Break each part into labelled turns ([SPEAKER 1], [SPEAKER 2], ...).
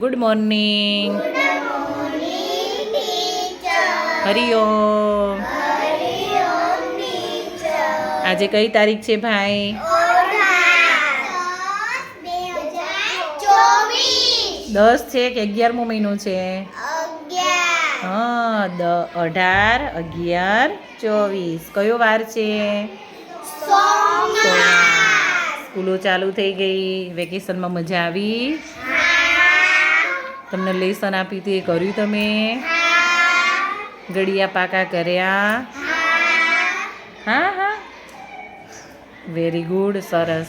[SPEAKER 1] Good morning Hariom આજે કઈ તારીખ છે ભાઈ? દસ છે કે અગિયારમો મહિનો છે? હા દ અઢાર અગિયાર ચોવીસ. કયો વાર છે? સ્કૂલો ચાલુ થઈ ગઈ વેકેશનમાં મજા આવી. તમને લેસન આપી હતી એ કર્યું તમે? ગળિયા પાકા કર્યા? હા હા. વેરી ગુડ સરસ.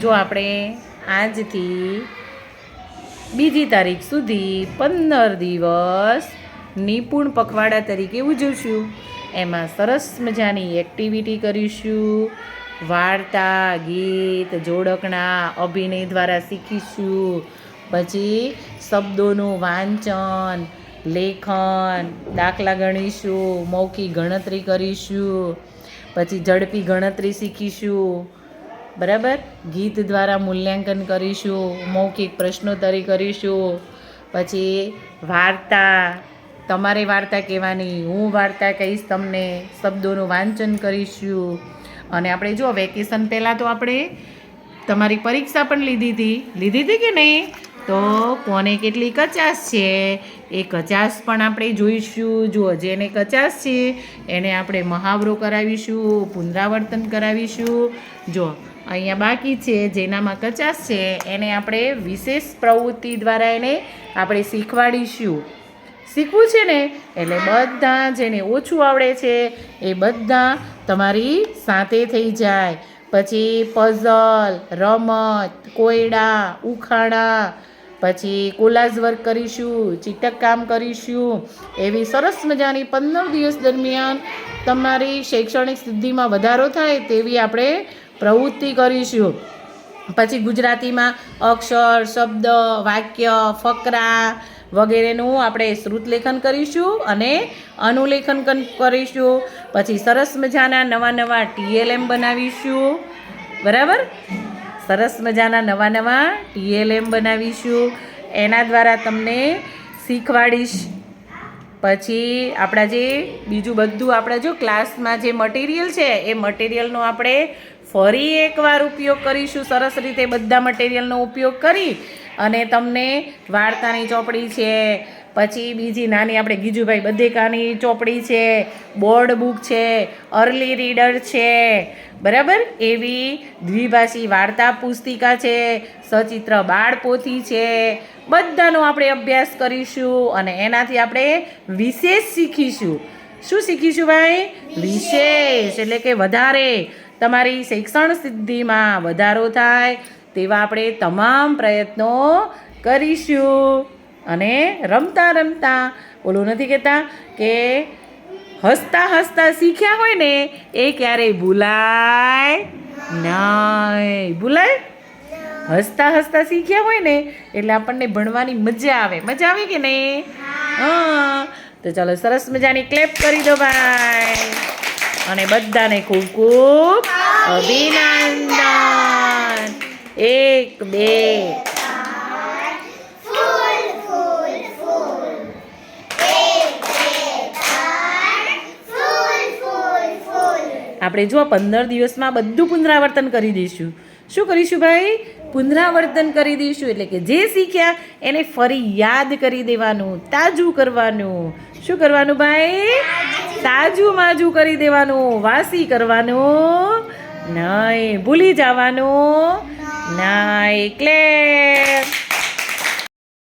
[SPEAKER 1] જો આપણે આજથી બીજી તારીખ સુધી પંદર દિવસ નિપુણ પખવાડા તરીકે ઉજવશું. એમાં સરસ મજાની એક્ટિવિટી કરીશું. વાર્તા, ગીત જોડકણા અભિનય દ્વારા શીખીશું. પછી શબ્દોનું વાંચન, લેખન, દાખલા ગણીશું, મૌખિક ગણતરી કરીશું, પછી ઝડપી ગણતરી શીખીશું, બરાબર? ગીત દ્વારા મૂલ્યાંકન કરીશું, મૌખિક પ્રશ્નોત્તરી કરીશું, પછી વાર્તા, તમારે વાર્તા કહેવાની, હું વાર્તા કહીશ તમને, શબ્દોનું વાંચન કરીશું. અને આપણે જો વેકેશન પહેલાં તો આપણે તમારી પરીક્ષા પણ લીધી હતી. લીધી હતી કે નહીં? તો કોને કેટલી કચાશ છે? એ કચાશ પણ આપણે જોઈશું. જો જેને કચાશ છે, એને આપણે મહાવરો કરાવીશું, પુનરાવર્તન કરાવીશું. જો અહીંયા બાકી છે, જેનામાં કચાશ છે, એને આપણે વિશેષ પ્રવૃત્તિ દ્વારા એને આપણે શીખવાડીશું. શીખવું છે ને? એટલે બધા જેને ઓછું આવડે છે, એ બધા તમારી સાથે થઈ જાય. પછી પઝલ રમત, કોયડા ઉખાણા પછી કોલાજ વર્ક કરીશું ચીટક કામ કરીશું, એવી સરસ મજાની પંદર દિવસ દરમિયાન તમારી શૈક્ષણિક સિદ્ધિમાં વધારો થાય તેવી આપણે પ્રવૃત્તિ કરીશું. પછી ગુજરાતીમાં અક્ષર, શબ્દ, વાક્ય, ફકરા વગેરેનું આપણે શ્રુતલેખન કરીશું અને અનુલેખન કરીશું. પછી સરસ મજાના નવા નવા ટીએલએમ બનાવીશું. બરાબર? સરસ મજાના નવા નવા ટીએલએમ બનાવીશું. એના દ્વારા તમને શીખવાડીશ. પછી આપણા જે બીજું બધું આપણા જો ક્લાસમાં જે મટીરિયલ છે, એ મટીરિયલનો આપણે ફરી એકવાર ઉપયોગ કરીશું. સરસ રીતે બધા મટીરિયલનો ઉપયોગ કરી અને તમને વાર્તાની ચોપડી છે પછી બીજી નાની આપણે ગીજુભાઈ બધેકાની ચોપડી છે, બોર્ડ બુક છે, અર્લી રીડર છે, બરાબર? એવી દ્વિભાષી વાર્તા પુસ્તિકા છે, સચિત્ર બાળપોથી છે, બધાનો આપણે અભ્યાસ કરીશું અને એનાથી આપણે વિશેષ શીખીશું. શું શીખીશું ભાઈ? વિશેષ, એટલે કે વધારે. તમારી શિક્ષણ સિદ્ધિમાં વધારો થાય તેવા આપણે તમામ પ્રયત્નો કરીશું. અને રમતા રમતા ઓલું નથી કહેતા કે હસતા હસતા શીખ્યા હોય ને એ ક્યારેય ભૂલાય નહીં ભૂલાય? હસતા હસતા શીખ્યા હોય ને એટલે આપણને ભણવાની મજા આવે. મજા આવે કે નહીં? હા. તો ચાલો સરસ મજાની ક્લેપ કરી દો ભાઈ. અને બધાને ખૂબ ખૂબ અભિનંદન. એક બે. આપણે જો પંદર દિવસમાં બધું પુનરાવર્તન કરી દઈશું. શું કરીશું ભાઈ? પુનરાવર્તન કરી દઈશું, એટલે કે જે શીખ્યા એને ફરી યાદ કરી દેવાનું, તાજું કરવાનું. શું કરવાનું ભાઈ? તાજું માજું કરી દેવાનું, વાસી કરવાનું. નહીં ભૂલી જવાનું. નહીં ક્લેપ